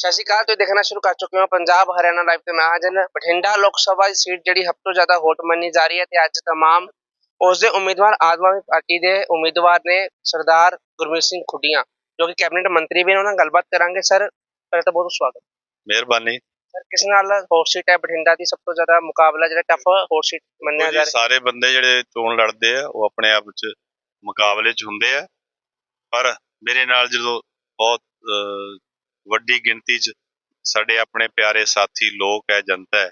ਸਤਿ ਸ਼੍ਰੀ ਅਕਾਲ ਤੁਸੀਂ ਦੇਖਣਾ ਸ਼ੁਰੂ ਕਰ ਚੁੱਕੇ ਹੋ ਪੰਜਾਬ ਹਰਿਆਣਾ ਲਾਈਵ ਤੇ ਮੈਂ ਹਾਜ਼ਰ ਬਠਿੰਡਾ ਲੋਕ ਸਭਾ ਦੀ ਸੀਟ ਜਿਹੜੀ ਸਭ ਤੋਂ ਜ਼ਿਆਦਾ ਹੋਟ ਮੰਨੀ ਜਾ ਰਹੀ ਹੈ ਤੇ ਅੱਜ ਤਮਾਮ ਉਸ ਦੇ ਉਮੀਦਵਾਰ ਆਮ ਆਦਮੀ ਪਾਰਟੀ ਦੇ ਉਮੀਦਵਾਰ ਨੇ ਸਰਦਾਰ ਗੁਰਮੀਤ ਸਿੰਘ ਖੁੱਡੀਆਂ ਜੋ ਕਿ ਕੈਬਨਿਟ ਮੰਤਰੀ ਵੀ ਨੇ ਉਹਨਾਂ ਨਾਲ ਗੱਲਬਾਤ ਕਰਾਂਗੇ। ਸਰ ਪਹਿਲਾਂ ਤਾਂ ਬਹੁਤ ਸਵਾਗਤ ਮਿਹਰਬਾਨੀ। ਸਰ ਕਿਸ ਨਾਲ ਹੋਟ ਸੀਟ ਹੈ ਬਠਿੰਡਾ ਦੀ ਸਭ ਤੋਂ ਜ਼ਿਆਦਾ ਮੁਕਾਬਲਾ ਜਿਹੜਾ ਟਫ ਹੋਟ ਸੀਟ ਮੰਨਿਆ ਜਾ ਰਿਹਾ? ਸਾਰੇ ਬੰਦੇ ਜਿਹੜੇ ਚੋਣ ਲੜਦੇ ਆ ਉਹ ਆਪਣੇ ਆਪ ਵਿੱਚ ਮੁਕਾਬਲੇ 'ਚ ਹੁੰਦੇ ਆ। ਪਰ ਮੇਰੇ ਨਾਲ ਜਦੋਂ ਬਹੁਤ ਵੱਡੀ ਗਿਣਤੀ 'ਚ ਸਾਡੇ ਆਪਣੇ ਪਿਆਰੇ ਸਾਥੀ ਲੋਕ ਹੈ ਜਨਤਾ ਹੈ।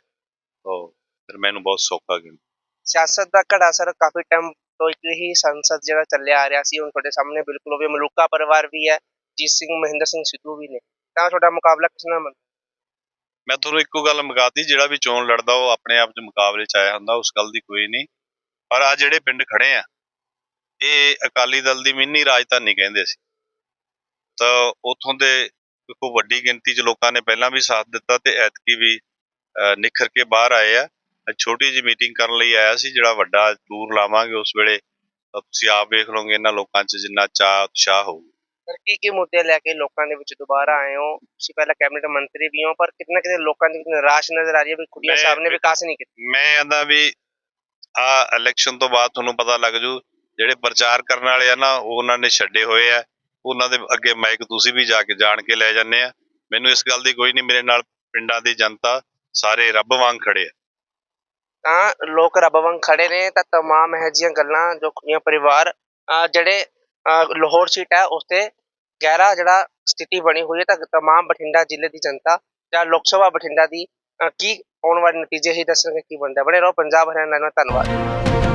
ਉਹ ਫਿਰ ਮੈਨੂੰ ਬਹੁਤ ਸੌਖਾ ਗਿਣ ਸਿਆਸਤ ਦਾ ਘੜਾ ਸਰ ਕਾਫੀ ਟਾਈਮ ਤੋਂ ਇੱਕ ਹੀ ਸੰਸਦ ਜਿਹੜਾ ਚੱਲਿਆ ਆ ਰਿਹਾ ਸੀ ਹੁਣ ਤੁਹਾਡੇ ਸਾਹਮਣੇ ਬਿਲਕੁਲ ਉਹ ਵੀ ਮਲੂਕਾ ਪਰਿਵਾਰ ਵੀ ਹੈ ਜੀਤ ਸਿੰਘ ਮਹਿੰਦਰ ਸਿੰਘ ਸਿੱਧੂ ਵੀ ਨੇ। ਤਾਂ ਤੁਹਾਡਾ ਮੁਕਾਬਲਾ ਕਿਸ ਨਾਲ ਮੈਂ ਤੁਹਾਨੂੰ ਇੱਕੋ ਗੱਲ ਮੁਕਾਤੀ ਜਿਹੜਾ ਵੀ ਚੋਣ ਲੜਦਾ ਉਹ ਆਪਣੇ ਆਪ 'ਚ ਮੁਕਾਬਲੇ 'ਚ ਆਇਆ ਹੁੰਦਾ ਉਸ ਗੱਲ ਦੀ ਕੋਈ ਨਹੀਂ। ਪਰ ਆ ਜਿਹੜੇ ਪਿੰਡ ਖੜੇ ਆ ਇਹ ਅਕਾਲੀ ਦਲ ਦੀ ਮਿੰਨੀ ਰਾਜਧਾਨੀ ਕਹਿੰਦੇ ਸੀ। ਤਾਂ ਉਥੋਂ ਦੇ ਦੇਖੋ ਵੱਡੀ ਗਿਣਤੀ 'ਚ ਲੋਕਾਂ ਨੇ ਪਹਿਲਾਂ ਵੀ ਸਾਥ ਦਿੱਤਾ ਤੇ ਐਤਕੀ ਵੀ ਨਿਖਰ ਕੇ ਬਾਹਰ ਆਏ ਆ। ਛੋਟੀ ਜਿਹੀ ਮੀਟਿੰਗ ਕਰਨ ਲਈ ਆਇਆ ਸੀ ਜਿਹੜਾ ਵੱਡਾ ਟੂਰ ਲਾਵਾਂਗੇ ਉਸ ਵੇਲੇ। ਤੁਸੀਂ ਆਪ ਵੇਖ ਲਓਗੇ ਇਹਨਾਂ ਲੋਕਾਂ 'ਚ ਜਿੰਨਾ ਚਾਹ ਉਤਸ਼ਾਹ ਹੋਊ ਸਰ ਕੀ ਕੀ ਮੁੱਦੇ ਲੈ ਕੇ ਲੋਕਾਂ ਦੇ ਵਿੱਚ ਦੁਬਾਰਾ ਆਏ ਹੋ? ਤੁਸੀਂ ਪਹਿਲਾਂ ਕੈਬਨਿਟ ਮੰਤਰੀ ਵੀ ਹੋ ਪਰ ਕਿਤੇ ਨਾ ਕਿਤੇ ਲੋਕਾਂ ਦੀ ਨਿਰਾਸ਼ ਨਜ਼ਰ ਆ ਰਹੀ ਹੈ ਵੀ ਮੈਂ- ਸਾਹਿਬ ਨੇ ਵਿਕਾਸ ਨਹੀਂ ਕੀਤਾ। ਮੈਂ ਕਹਿੰਦਾ ਵੀ ਆ ਇਲੈਕਸ਼ਨ ਤੋਂ ਬਾਅਦ ਤੁਹਾਨੂੰ ਪਤਾ ਲੱਗ ਜੂ ਜਿਹੜੇ ਪ੍ਰਚਾਰ ਕਰਨ ਵਾਲੇ ਆ ਨਾ ਉਹ ਉਹਨਾਂ ਨੇ ਛੱਡੇ ਹੋਏ ਆ। ਉਹਨਾਂ ਦੇ ਅੱਗੇ ਮਾਈਕ ਤੁਸੀਂ ਵੀ ਜਾ ਕੇ ਜਾਣ ਕੇ ਲੈ ਜਾਂਦੇ ਆ। ਮੈਨੂੰ ਇਸ ਗੱਲ ਦੀ ਕੋਈ ਨਹੀਂ, ਮੇਰੇ ਨਾਲ ਪਿੰਡਾਂ ਦੀ ਜਨਤਾ ਸਾਰੇ ਰੱਬ ਵਾਂਗ ਖੜੇ ਆ। ਤਾਂ ਲੋਕ ਰੱਬ ਵਾਂਗ ਖੜੇ ਨੇ, ਤਾਂ ਤਮਾਮ ਇਹ ਜਿਹੀਆਂ ਗੱਲਾਂ ਜੋ ਖੁੱਡੀਆਂ ਪਰਿਵਾਰ ਜਿਹੜੇ ਲਾਹੌਰ ਸੀਟ ਹੈ ਉਸ ਤੇ ਗਹਿਰਾ ਜਿਹੜਾ ਸਥਿਤੀ ਬਣੀ ਹੋਈ ਹੈ, ਤਾਂ ਤਮਾਮ ਬਠਿੰਡਾ ਜ਼ਿਲ੍ਹੇ ਦੀ ਜਨਤਾ ਜਾਂ ਲੋਕ ਸਭਾ ਬਠਿੰਡਾ ਦੀ ਕੀ ਆਉਣ ਵਾਲੇ ਨਤੀਜੇ ਹੀ ਦੱਸਣਗੇ, ਕੀ ਬਣਦਾ ਬਣੇ ਰਹੋ, ਪੰਜਾਬ ਹਰਿਆਣਾ ਨਾਲ, ਧੰਨਵਾਦ।